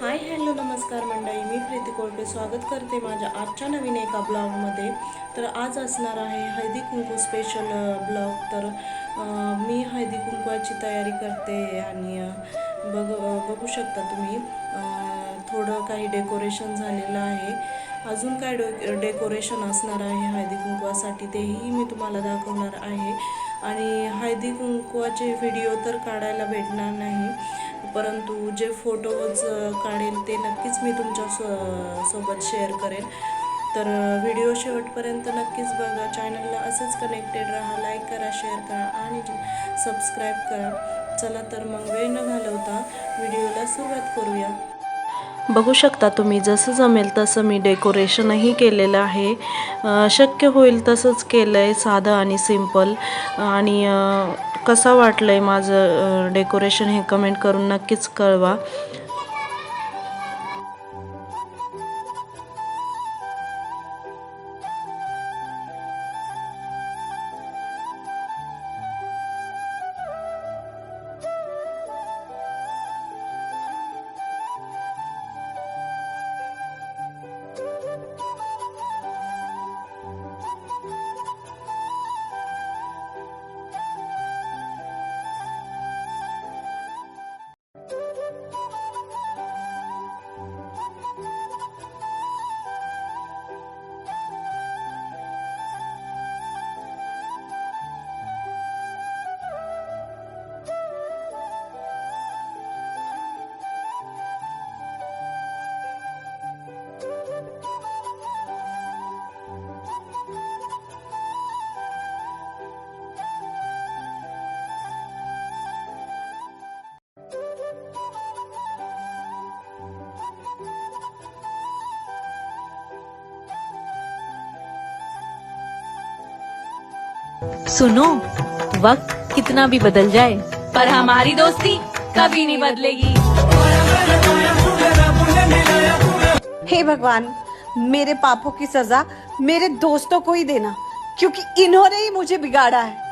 Hi hello नमस्कार मंडळी. मी प्रीती कोळपे स्वागत करते माझ्या आजच्या नवीन एका ब्लॉगमध्ये. तर आज असणार आहे हळदी कुंकू स्पेशल ब्लॉग. तर मी हळदी कुंकवाची तयारी करते आणि बघ बघू शकता तुम्ही थोडं काही डेकोरेशन झालेलं आहे. अजून काय डो डेकोरेशन असणार आहे हळदी कुंकवासाठी तेही मी तुम्हाला दाखवणार आहे. आणि हळदी कुंकवाचे व्हिडिओ तर काढायला भेटणार नाही. परंतु जे फोटोज काढेल ते नक्कीच मी तुमच्या सो सोबत शेअर करेल. तर व्हिडिओ शेवटपर्यंत नक्कीच बघा. चॅनलला असंच कनेक्टेड राहा. लाईक करा शेअर करा आणि सबस्क्राईब करा. चला तर मग वेळ न घालवता व्हिडिओला सुरुवात करूया. बघू शकता तुम्ही जसं जमेल तसं मी डेकोरेशनही केलेलं आहे. शक्य होईल तसंच केलं आहे साधं आणि सिंपल आणि कसा कसं वाटलं आहे माझं डेकोरेशन हे कमेंट करून नक्कीच कळवा. सुनो, वक्त कितना भी बदल जाए, पर हमारी दोस्ती कभी नहीं बदलेगी। हे भगवान, मेरे पापों की सजा मेरे दोस्तों को ही देना, क्योंकि इन्होंने ही मुझे बिगाड़ा है।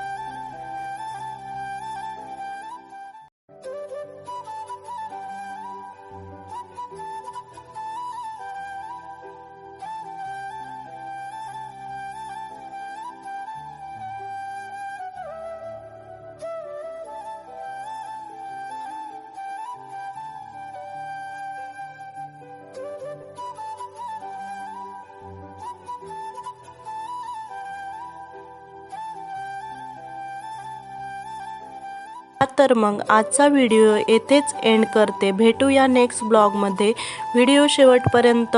तर मग आजचा व्हिडिओ येथेच एंड करते. भेटू या नेक्स्ट ब्लॉगमध्ये व्हिडिओ शेवटपर्यंत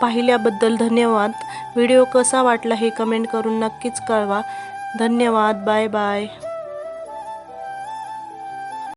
पाहिल्याबद्दल धन्यवाद. व्हिडिओ कसा वाटला हे कमेंट करून नक्कीच कळवा. धन्यवाद. Bye bye